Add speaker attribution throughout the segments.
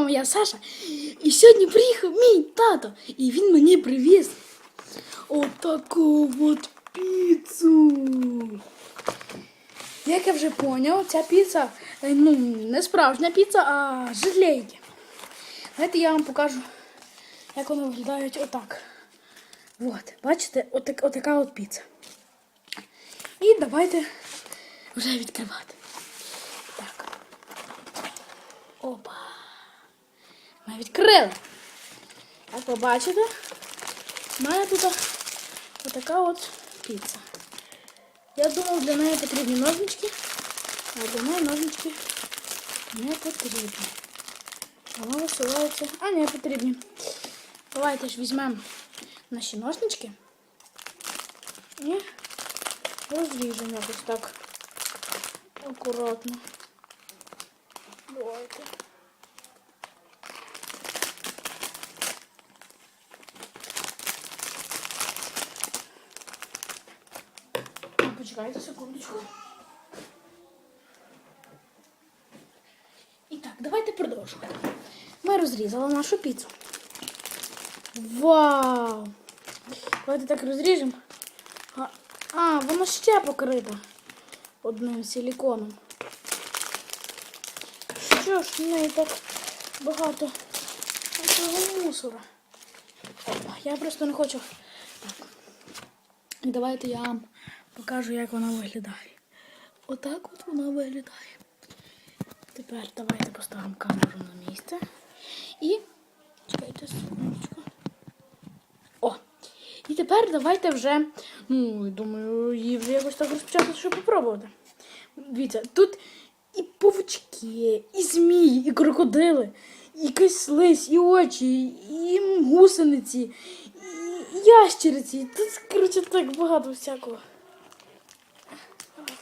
Speaker 1: вами я Саша. І сьогодні приїхав мій тато. І він мені привіз отаку от піцу. Як я вже поняв, ця піца е, ну, не справжня піца, а жилейки. Давайте я вам покажу, як вони виглядають отак. От, бачите, отак, отака от піца. І давайте вже відкривати. Так. Опа. Ми відкрили. Як ви бачите, в тут отака от піца. Я думав, для неї потрібні ножнички, а для неї ножнички не потрібні. Вона висувається. А, не потрібні. Давайте ж візьмемо наші ножнички і розріжемо якось так акуратно. Давайте. Ну, секундочку. І так, давайте продовжувати. Ми розрізали нашу піцу. Вау! Давайте так розріжемо. А, а, вона ще покрита одним силіконом. Що ж в неї так багато цього мусора? Я просто не хочу. Так. Давайте я покажу, як вона виглядає. Отак от вона виглядає. Тепер давайте поставимо камеру на місце. І чекайте секундочку. О! І тепер давайте вже, ну, думаю, її вже якось так розпочати, щоб попробувати. Дивіться, тут і павучки, і змії, і крокодили, і якась слизь, і очі, і гусениці, і ящериці. Тут, коротше, так багато всякого.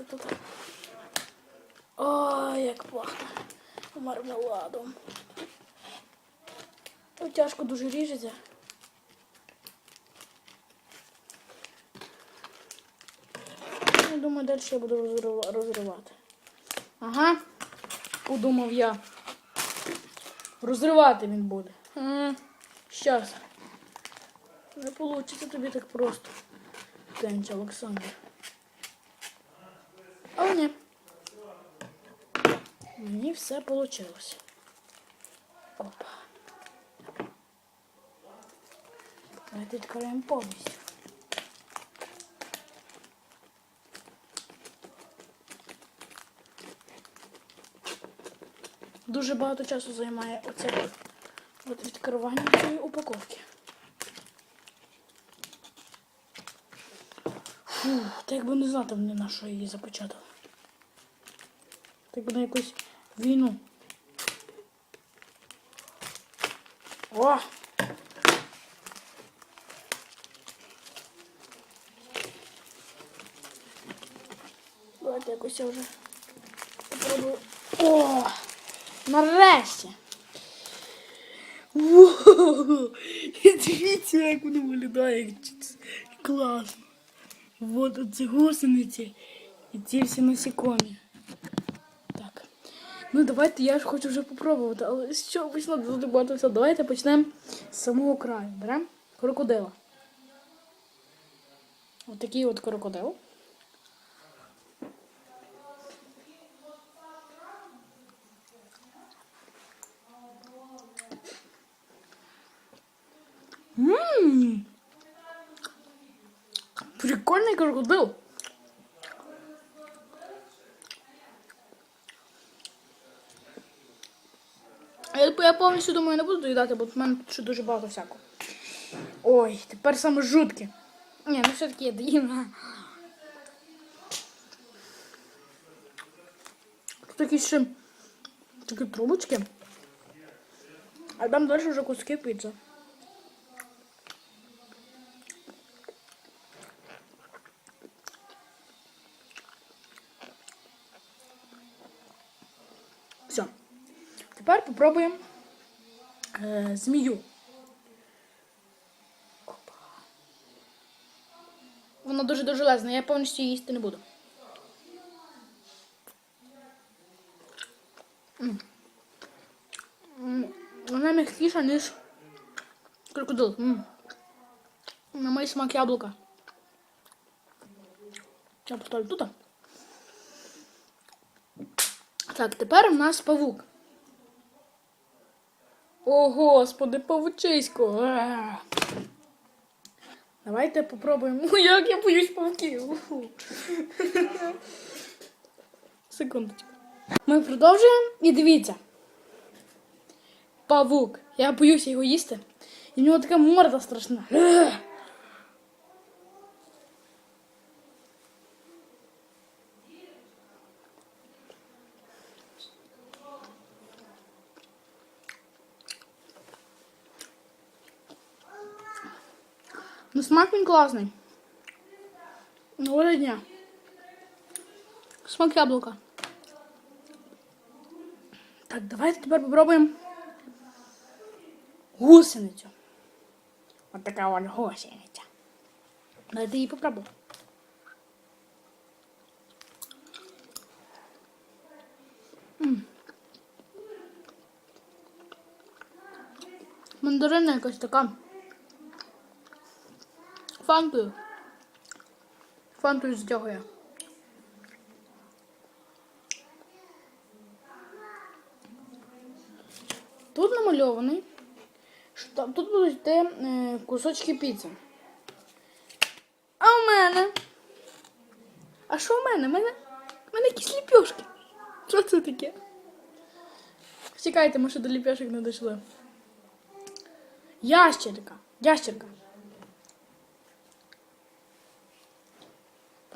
Speaker 1: Давайте тут. Ой, як пахне мармеладом. Ой, тяжко дуже ріжеться. Я думаю, далі я буду розривати. Ага. Подумав я. Розривати він буде. Щас. Не вийде тобі так просто. Кенч Олександр. Але ні. Мені все вийшло. Опа. Давайте відкриємо повністю. Дуже багато часу займає оце от відкривання цієї упаковки. Фу, та якби не знати на що її запечатали. Би на якусь війну. О! Давайте якось я вже попробую. О! Нарешті! Воу! Дивіться, як воно виглядає. як Класно. Вот оці гусениці і ці всі насікомі. Ну давайте я ж хочу вже попробувати, але з чого багато все. Давайте почнемо з самого краю. Беремо крокодила. Отакий от крокодил. Ммм. Прикольний крокодил. Я, повністю думаю, не буду доїдати, бо в мене тут ще дуже багато всякого. Ой, тепер саме жутке. Ні, ну все-таки я доїм. Тут такі ще такі трубочки. А там далі вже куски піци. Все. Тепер попробуємо е, змію. Опа. Вона дуже дуже лезна, я повністю їсти не буду. Вона м'якіша, ніж крокодил. На мій смак яблука. Я поставлю тут. Так, тепер у нас павук. О, господи, павучисько. Давайте попробуємо. Як я боюсь павуків. Секундочку. Ми продовжуємо і дивіться. Павук. Я боюся його їсти. І в нього така морда страшна. Ну, смак він класний. Ну, дня. Смак яблука. Так, давайте тепер попробуємо гусеницю. От така от гусениця. Давайте її попробуємо. Мандарина якась така. Фантою. Фантою затягує. Тут намальований. що Тут будуть йти е, кусочки піци. А у мене? А що у мене? У мене, у мене якісь ліпьошки. Що це таке? Чекайте, ми ще до ліпьошок не дійшли. Ящерка. Ящерка.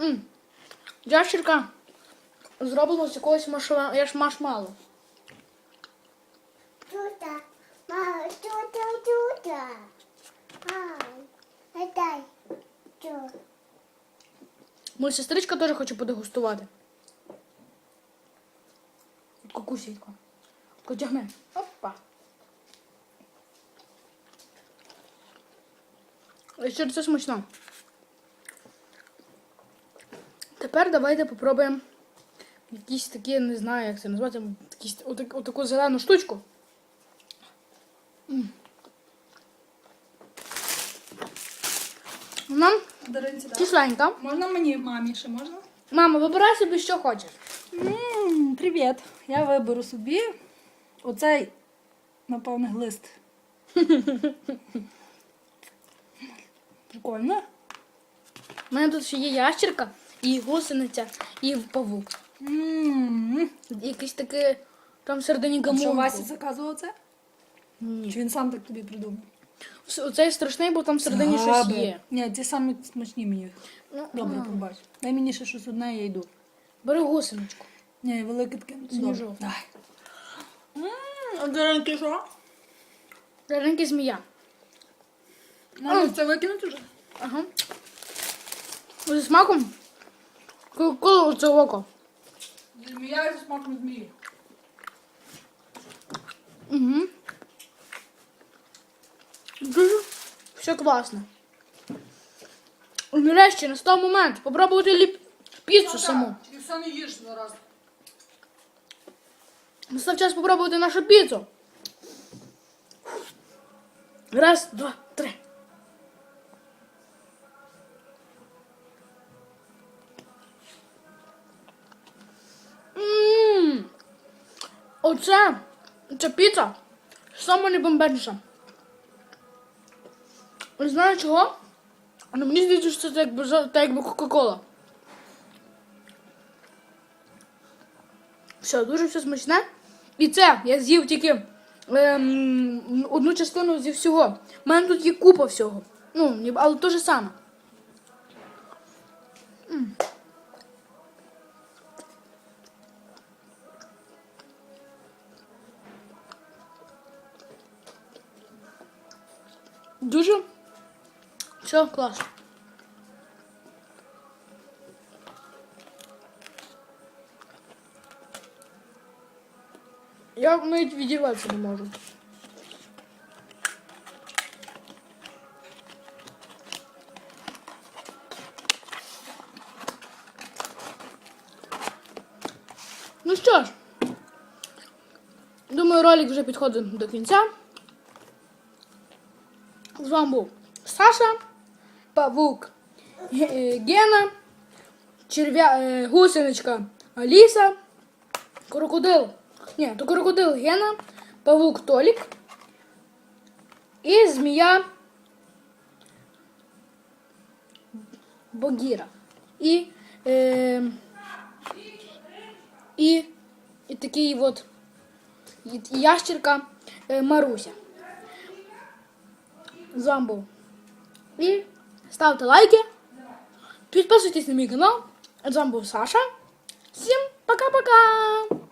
Speaker 1: М. Ящерка зроблена з якогось маршмеллоу. Я ж маршмеллоу.
Speaker 2: Тута, мама, тута, тута. Ай, дай.
Speaker 1: Моя сестричка теж хоче подегустувати. Кукусінько. Потягни. Опа. Ще це смачно. Тепер давайте попробуємо якісь такі, не знаю, як це назвати, якісь, отак, отаку зелену штучку. Вона
Speaker 3: Даринці, да.
Speaker 1: кисленька.
Speaker 3: Можна мені мамі ще можна?
Speaker 1: Мама, вибирай собі, що хочеш.
Speaker 3: м привіт. Я виберу собі оцей, напевне, глист. Прикольно.
Speaker 1: У мене тут ще є ящерка, і гусениця, і павук.
Speaker 3: М,
Speaker 1: Якийсь такий там всередині
Speaker 3: Що Вася заказував це?
Speaker 1: Ні.
Speaker 3: Чи він сам так тобі придумав?
Speaker 1: Вс- Оцей страшний, бо там всередині щось є.
Speaker 3: Ні, ці самі смачні мені.
Speaker 1: Ну,
Speaker 3: Добре,
Speaker 1: а.
Speaker 3: пробач. Дай мені ще щось одне, я йду.
Speaker 1: Бери гусеничку.
Speaker 3: Ні, велике таке.
Speaker 1: Сніжок.
Speaker 3: Добре. Дай. А Даринки що?
Speaker 1: Раренький змія.
Speaker 3: Мама, це викинути вже?
Speaker 1: Ага. Зі смаком. Коли оце око.
Speaker 3: Змія зі смаком змії.
Speaker 1: Угу. Дуже все класно. Нарешті настав момент попробувати ліп... піцу саму.
Speaker 3: Ти все не їш зараз.
Speaker 1: Настав час попробувати нашу піцу. Раз, два, Оце, ця піца саме найбомбезніша. Не знаю чого, але мені здається, що це якби, так якби Кока-Кола. Все, дуже все смачне. І це я з'їв тільки ем, одну частину зі всього. У мене тут є купа всього. Ну, але те ж саме. Дуже все класно. Я навіть відірватися не можу. Ну що ж, думаю, ролик вже підходить до кінця. З вами був Саша, Павук, е, Гена, черв'я, е, гусеничка Аліса, крокодил. Ні, то крокодил Гена, павук Толік і змія Богіра. І, е, і, і такий от ящерка е, Маруся. З вами був. Лайки. Підписуйтесь на мій канал. З Саша. Всім пока-пока!